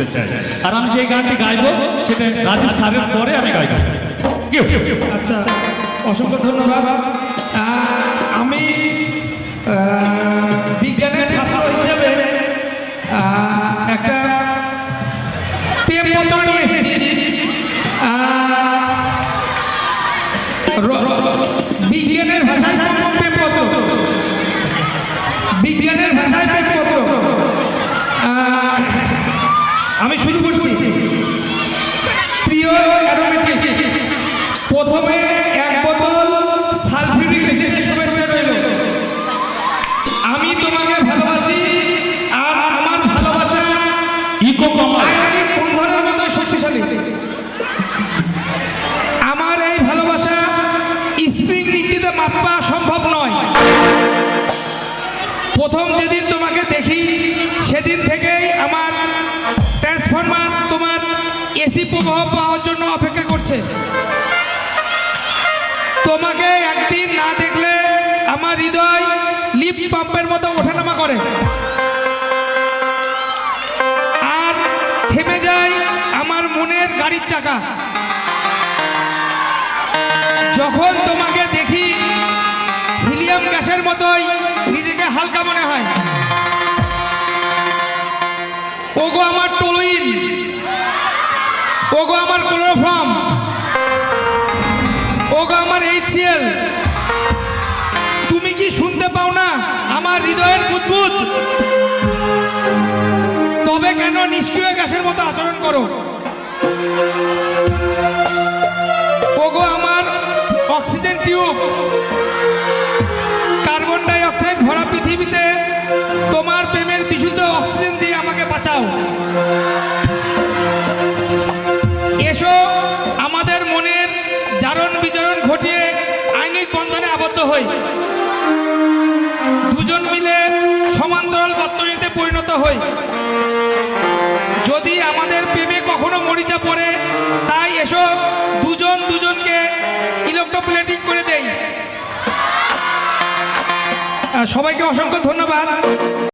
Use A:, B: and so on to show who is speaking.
A: করতে চাই। আর আমি যে গানটি গাইবো সেটা রাজীব স্যারের পরে আমি গাইবো।
B: আচ্ছা অসংখ্য ধন্যবাদ। আমি বিজ্ঞানের ছাত্র হিসেবে একটা বিজ্ঞানের ভাষায় বিজ্ঞানের ভাষায় প্রথম যেদিন তোমাকে দেখি, সেদিন থেকেই আমার ট্রান্সফরমার তোমার এসি প্রবাহ পাওয়ার জন্য অপেক্ষা করছে। তোমাকে একদিন না দেখলে আমার হৃদয় লিপ পাম্পের মতো ওঠানামা করে। আর থেমে যায় আমার মনের গাড়ির চাকা। যখন তোমাকে দেখি হিলিয়াম গ্যাসের মতোই হালকা মনে হয়। ওগো আমার টলুইন। ওগো আমার ক্লোরোফর্ম। ওগো আমার এইচসিএল। তুমি কি শুনতে পাও না? আমার হৃদয়ের বুদবুদ। তবে কেন নিষ্ক্রিয় গ্যাসের মতো আচরণ করো? ওগো আমার অক্সিজেন টিউব। ঘটিয়ে আইনিক বন্ধনে আবদ্ধ হই। দুজন মিলে সমান্তরাল বর্তনীতে পরিণত হই। যদি আমাদের প্রেমে কখনো মরিচা পড়ে, তাই এসো দুজন দুজনকে ইলেকট্রোপ্লেটিং করে দেই। সবাইকে অসংখ্য ধন্যবাদ।